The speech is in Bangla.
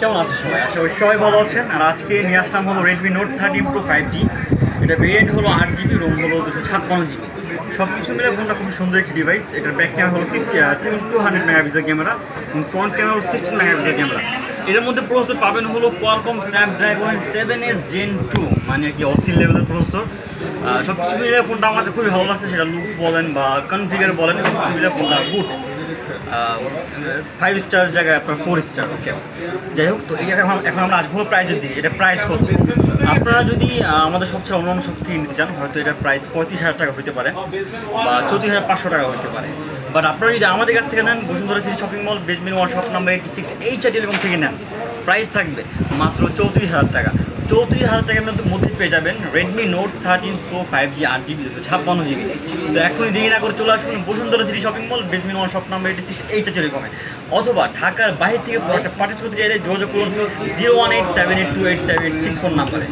কেমন আছেন সবাই? সবাই ভালো আছেন। আর আজকে নিয়ে আসলাম হলো Redmi note thirteen pro five G এটা ভেরিয়েন্ট হলো আট জিবি রোম হলো দুশো ছাপ্পান্ন জিবি সব কিছু মিলে ফোনটা খুব সুন্দর একটি ডিভাইস এটার ব্যাক ক্যামেরা হলো টু হান্ড্রেড মেগাপিক্সেল ক্যামেরা এবং ফ্রন্ট ক্যামেরা হলো সিক্সটিন মেগাপিক্সেল ক্যামেরা এটার মধ্যে প্রসেসর পাবেন হলো Qualcomm Snapdragon seven S gen two মানে কি অসিল লেভেলের প্রসেসর সব কিছু মিলে ফোনটা আমার কাছে খুবই ভালো লাগছে। সেটা লুকস বলেন বা কনফিগার বলেন সব কিছু মিলে ফোনটা গুড ফাইভ স্টার জায়গায় আপনার ফোর স্টার ওকে যাই হোক, তো এই জায়গায় এখন- আমরা আসব প্রাইজের দিকে, এটা প্রাইস কত? আপনারা যদি আমাদের সবচেয়ে অন্যান্য সব থেকে নিতে চান, হয়তো এটার প্রাইস পঁয়ত্রিশ হাজার টাকা হতে পারে, বা চৌত্রিশ হাজার পাঁচশো টাকা হতে পারে। বাট আপনারা যদি আমাদের কাছ থেকে নেন, Bashundhara three shopping mall basement one shop number eighty six এই চার টেলিকম থেকে নেন প্রাইস থাকবে মাত্র চৌত্রিশ হাজার টাকা। চৌত্রিশ হাজার টাকার মধ্যে পেয়ে যাবেন Redmi note thirteen pro five G আট জিবি ছাপ্পান্ন জিবি তো এখনই দেরি না করে চলে আসুন Bashundhara three shopping mall basement one shop number eighty six এইটা টেলিকমে অথবা ঢাকার বাইরে থেকে প্রোডাক্টটা পার্চেস করতে চাইলে যোগাযোগ করুন zero one eight seven eight two eight seven eight six phone নাম্বারে